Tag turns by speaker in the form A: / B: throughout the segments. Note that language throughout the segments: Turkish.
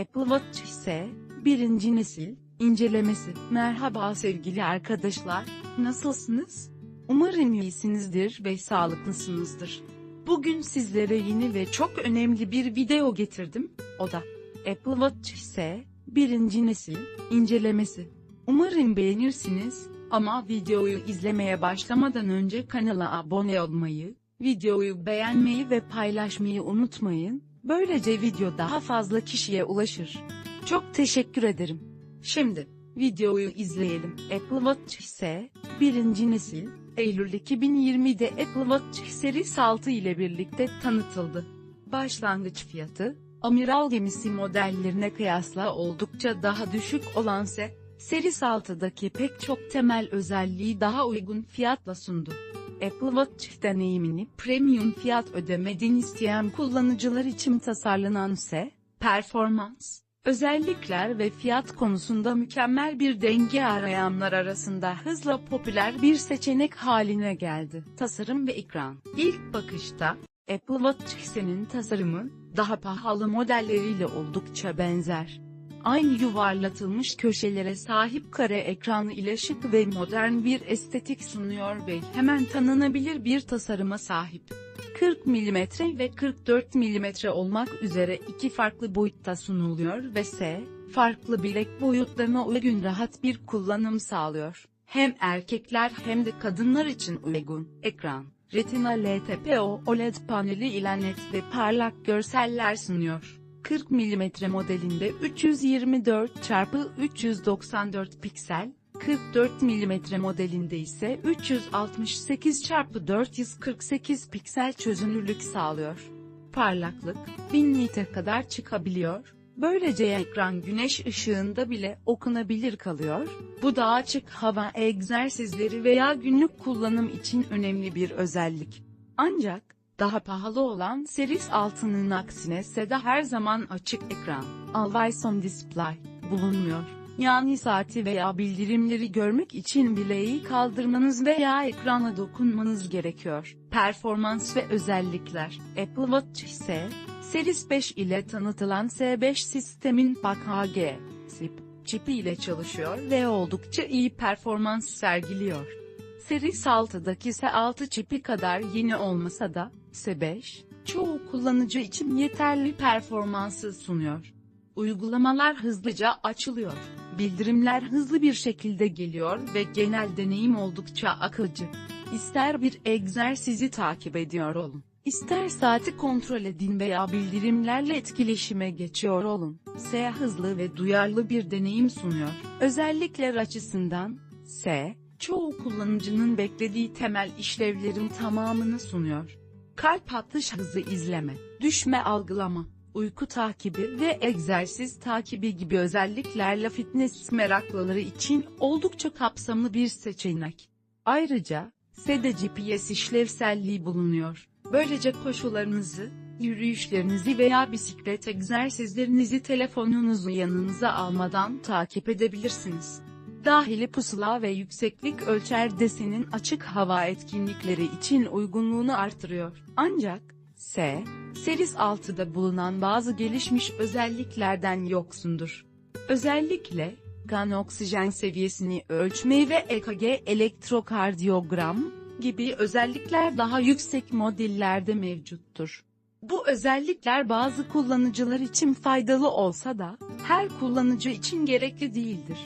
A: Apple Watch ise birinci nesil incelemesi. Merhaba sevgili arkadaşlar, nasılsınız? Umarım iyisinizdir ve sağlıklısınızdır. Bugün sizlere yeni ve çok önemli bir video getirdim. O da Apple Watch ise birinci nesil incelemesi. Umarım beğenirsiniz ama videoyu izlemeye başlamadan önce kanala abone olmayı, videoyu beğenmeyi ve paylaşmayı unutmayın. Böylece video daha fazla kişiye ulaşır. Çok teşekkür ederim. Şimdi videoyu izleyelim. Apple Watch ise birinci nesil Eylül 2020'de Apple Watch Series 6 ile birlikte tanıtıldı. Başlangıç fiyatı, amiral gemisi modellerine kıyasla oldukça daha düşük olan ise, Series 6'daki pek çok temel özelliği daha uygun fiyatla sundu. Apple Watch deneyimini premium fiyat ödemeden isteyen kullanıcılar için tasarlanan ise, performans, özellikler ve fiyat konusunda mükemmel bir denge arayanlar arasında hızla popüler bir seçenek haline geldi. Tasarım ve ekran İlk bakışta, Apple Watch X'nin tasarımı, daha pahalı modelleriyle oldukça benzer. Aynı yuvarlatılmış köşelere sahip kare ekranı ile şık ve modern bir estetik sunuyor ve hemen tanınabilir bir tasarıma sahip. 40 mm ve 44 mm olmak üzere iki farklı boyutta sunuluyor ve S, farklı bilek boyutlarına uygun rahat bir kullanım sağlıyor. Hem erkekler hem de kadınlar için uygun. Ekran, Retina LTPO OLED paneli ile net ve parlak görseller sunuyor. 40 mm modelinde 324 x 394 piksel, 44 mm modelinde ise 368 x 448 piksel çözünürlük sağlıyor. Parlaklık, 1000 nite kadar çıkabiliyor. Böylece ekran güneş ışığında bile okunabilir kalıyor. Bu da açık hava egzersizleri veya günlük kullanım için önemli bir özellik. Ancak, daha pahalı olan Series 6'nın aksine SEDA her zaman açık ekran, Always On Display, bulunmuyor. Yani saati veya bildirimleri görmek için bileği kaldırmanız veya ekrana dokunmanız gerekiyor. Performans ve özellikler Apple Watch ise, Series 5 ile tanıtılan S5 sistemin PAC-HG, SIP, çipi ile çalışıyor ve oldukça iyi performans sergiliyor. Series 6'daki S6 çipi kadar yeni olmasa da, S5, çoğu kullanıcı için yeterli performansı sunuyor. Uygulamalar hızlıca açılıyor, bildirimler hızlı bir şekilde geliyor ve genel deneyim oldukça akıcı. İster bir egzersizi takip ediyor olun, ister saati kontrol edin veya bildirimlerle etkileşime geçiyor olun, S hızlı ve duyarlı bir deneyim sunuyor. Özellikler açısından, S, çoğu kullanıcının beklediği temel işlevlerin tamamını sunuyor. Kalp atış hızı izleme, düşme algılama, uyku takibi ve egzersiz takibi gibi özelliklerle fitness meraklıları için oldukça kapsamlı bir seçenek. Ayrıca, SEDE GPS işlevselliği bulunuyor. Böylece koşularınızı, yürüyüşlerinizi veya bisiklet egzersizlerinizi telefonunuzu yanınıza almadan takip edebilirsiniz. Dahili pusula ve yükseklik ölçer desenin açık hava etkinlikleri için uygunluğunu artırıyor. Ancak, S, Series 6'da bulunan bazı gelişmiş özelliklerden yoksundur. Özellikle, kan oksijen seviyesini ölçme ve EKG elektrokardiyogram gibi özellikler daha yüksek modellerde mevcuttur. Bu özellikler bazı kullanıcılar için faydalı olsa da, her kullanıcı için gerekli değildir.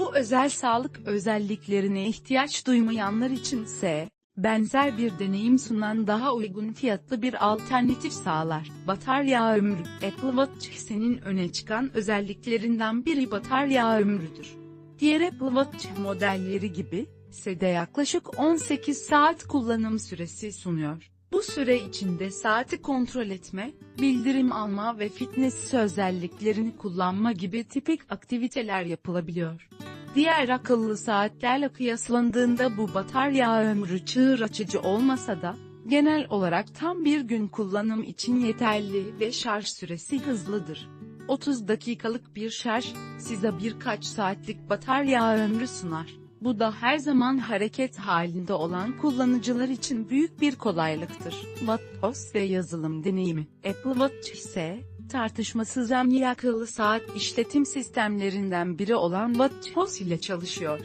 A: Bu özel sağlık özelliklerine ihtiyaç duymayanlar için ise, benzer bir deneyim sunan daha uygun fiyatlı bir alternatif sağlar. Batarya ömrü Apple Watch senin öne çıkan özelliklerinden biri batarya ömrüdür. Diğer Apple Watch modelleri gibi, SEDE yaklaşık 18 saat kullanım süresi sunuyor. Bu süre içinde saati kontrol etme, bildirim alma ve fitness özelliklerini kullanma gibi tipik aktiviteler yapılabiliyor. Diğer akıllı saatlerle kıyaslandığında bu batarya ömrü çığır açıcı olmasa da, genel olarak tam bir gün kullanım için yeterli ve şarj süresi hızlıdır. 30 dakikalık bir şarj, size birkaç saatlik batarya ömrü sunar. Bu da her zaman hareket halinde olan kullanıcılar için büyük bir kolaylıktır. WatchOS ve yazılım deneyimi Apple Watch ise, Tartışmasız en iyi akıllı saat işletim sistemlerinden biri olan WatchOS ile çalışıyor.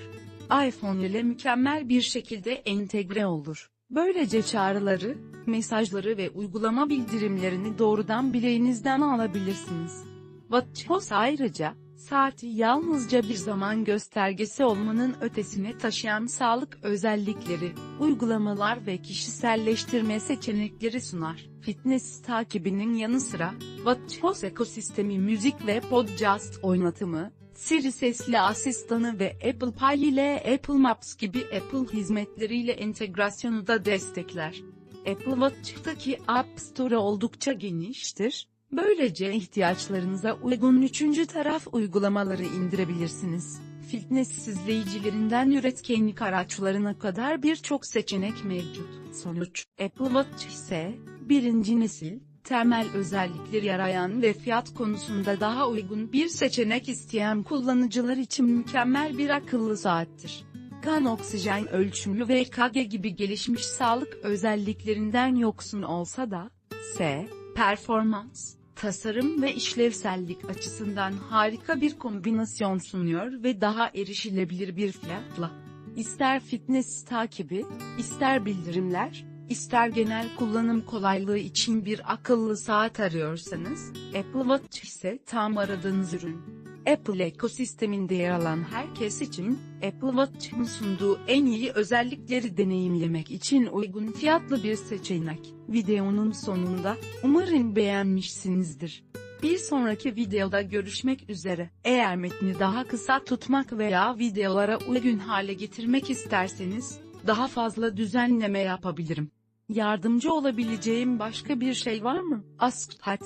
A: iPhone ile mükemmel bir şekilde entegre olur. Böylece çağrıları, mesajları ve uygulama bildirimlerini doğrudan bileğinizden alabilirsiniz. WatchOS ayrıca, saati yalnızca bir zaman göstergesi olmanın ötesine taşıyan sağlık özellikleri, uygulamalar ve kişiselleştirme seçenekleri sunar. Fitness takibinin yanı sıra, WatchOS ekosistemi müzik ve podcast oynatımı, Siri sesli asistanı ve Apple Pay ile Apple Maps gibi Apple hizmetleriyle entegrasyonu da destekler. Apple Watch'taki App Store oldukça geniştir. Böylece ihtiyaçlarınıza uygun üçüncü taraf uygulamaları indirebilirsiniz. Fitness izleyicilerinden üretkenlik araçlarına kadar birçok seçenek mevcut. Sonuç, Apple Watch ise, birinci nesil, temel özellikleri yarayan ve fiyat konusunda daha uygun bir seçenek isteyen kullanıcılar için mükemmel bir akıllı saattir. Kan oksijen ölçümlü ve EKG gibi gelişmiş sağlık özelliklerinden yoksun olsa da, S, performans, tasarım ve işlevsellik açısından harika bir kombinasyon sunuyor ve daha erişilebilir bir fiyatla. İster fitness takibi, ister bildirimler, ister genel kullanım kolaylığı için bir akıllı saat arıyorsanız, Apple Watch ise tam aradığınız ürün. Apple ekosisteminde yer alan herkes için, Apple Watch'ın sunduğu en iyi özellikleri deneyimlemek için uygun fiyatlı bir seçenek. Videonun sonunda, umarım beğenmişsinizdir. Bir sonraki videoda görüşmek üzere. Eğer metni daha kısa tutmak veya videolara uygun hale getirmek isterseniz, daha fazla düzenleme yapabilirim. Yardımcı olabileceğim başka bir şey var mı? Ask Hat.